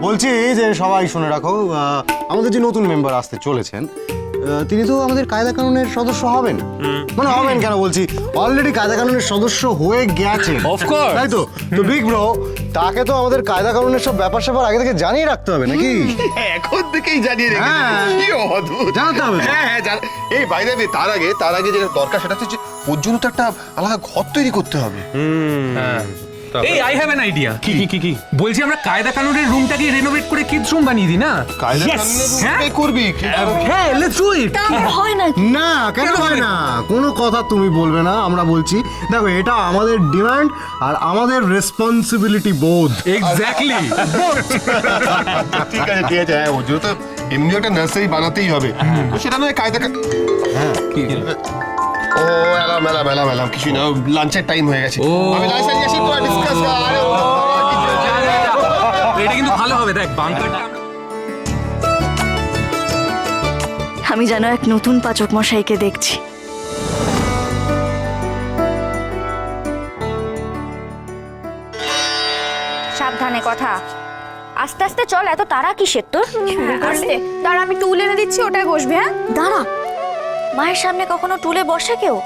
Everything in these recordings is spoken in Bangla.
বলছি যে সবাই শুনে রাখো আমাদের যে নতুন মেম্বার আসতে চলেছেন তিনি তো আমাদের কায়দা কানুনের সদস্য হবেন। মানে হবেন কেন বলছি? অলরেডি কায়দা কানুনের সদস্য হয়ে Of course. তাই তো? তো বিগ ব্রো তাকে তো আমাদের কায়দা কানুনের সব ব্যাপার স্যাপার আগে থেকে জানিয়ে রাখতে হবে নাকি? এখন থেকেই জানিয়ে রেখেছি হ্যাঁ। কি অদ্ভুত। জানাতে হবে হ্যাঁ হ্যাঁ এই বাইরে তার আগে তার আগে যেটা দরকার সেটা হচ্ছে ওর জন্য তো একটা আলাদা ঘর তৈরি করতে হবে। এই আই হ্যাভ এন আইডিয়া কি? কি কি বলছি আমরা কায়দা কানুনের রুমটাকে রেনোভেট করে কিডস রুম বানিয়ে দিই না? কায়দা কানুনের হ্যাঁ? টাই করবি? হ্যাঁ লেটস ডু ইট হয় না। না কেন হয় না? কোনো কথা তুমি বলবে না আমরা বলছি দেখো এটা আমাদের ডিমান্ড আর আমাদের রেসপন্সিবিলিটি বোধ এক্স্যাক্টলি ঠিক আছে ঠিক আছে হ্যাঁ ওর জন্য তো এমনি একটা নার্সারি বানাতেই হবে সেটা নয় কায়দা কা- ও এলাম এলাম এলাম এলাম। কিছু না লাঞ্চের টাইম হয়ে গেছে। আমি ডিসকাস আরে এটা কিন্তু ভালো হবে দেখ বাংকারটা আমি যেন এক নতুন পাচক মশাইকে দেখছি। সাবধানে কথা। আস্তে আস্তে চল এত তারা কিসের তোর? আস্তে দাঁড়া আমি টুল এনে দিচ্ছি ওটাই বসবে হ্যাঁ? দাঁড়া মায়ের সামনে কখনো টুলে বসে কেউ?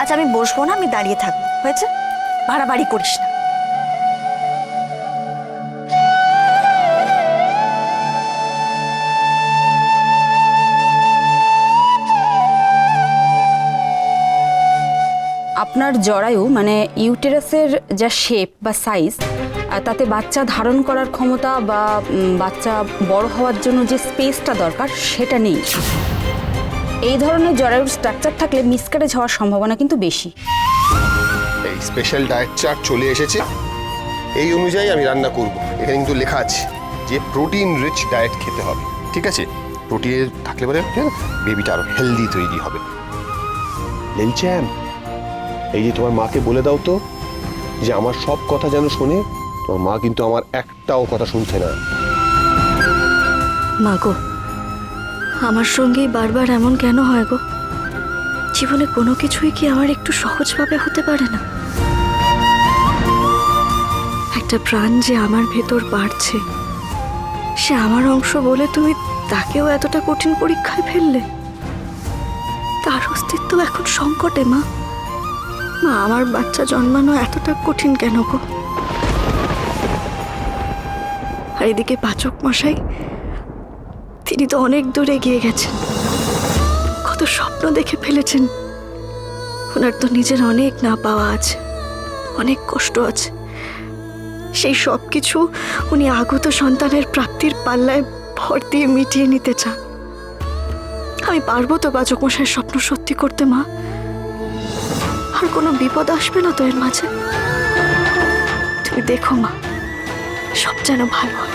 আচ্ছা আমি বসবো না, আমি দাঁড়িয়ে থাকব। হয়েছে? বাড়াবাড়ি করিস না। আপনার জরায়ু মানে ইউটেরাসের যা শেপ বা সাইজ তাতে বাচ্চা ধারণ করার ক্ষমতা বা বাচ্চা বড় হওয়ার জন্য যে স্পেসটা দরকার, সেটা নেই। এই ধরনের জরায়ুর স্ট্রাকচার থাকলে মিসক্যারেজ হওয়ার সম্ভাবনা কিন্তু বেশি। এই স্পেশাল ডায়েট চার্ট চলে এসেছে। এই অনুযায়ী আমি রান্না করব। এখানে কিন্তু লেখা আছে যে প্রোটিন রিচ ডায়েট খেতে হবে। ঠিক আছে? প্রোটিন থাকলে পরে বেবিটা আরও হেলদি তৈরি হবে। লেলচ্যাম এই যে তোমার মাকে বলে দাও তো যে আমার সব কথা যেন শোনে তোমার মা কিন্তু আমার একটাও কথা শুনছে না। মা গো আমার সঙ্গেই বারবার এমন কেন হয় গো? জীবনে কোনো কিছুই কি আমার একটু সহজভাবে হতে পারে না? একটা প্রাণ যে আমার ভেতর বাড়ছে, সে আমার অংশ বলে তুমি তাকেও এতটা কঠিন পরীক্ষায় ফেললে। তার অস্তিত্ব এখন সংকটে, মা। মা, আমার বাচ্চা জন্মানো এতটা কঠিন কেন গো? আর এদিকে পাচক মশাই তিনি তো অনেক দূরে এগিয়ে গেছেন। কত স্বপ্ন দেখে ফেলেছেন। ওনার তো নিজের অনেক না পাওয়া আছে, অনেক কষ্ট আছে। সেই সব কিছু উনি আগত সন্তানের প্রাপ্তির পাল্লায় ভর দিয়ে মিটিয়ে নিতে চান। আমি পারব তো বাচক মশাইয়ের স্বপ্ন সত্যি করতে, মা। আর কোনো বিপদ আসবে না তো এর মাঝে। তুমি দেখো, মা, সব যেন ভালো হয়।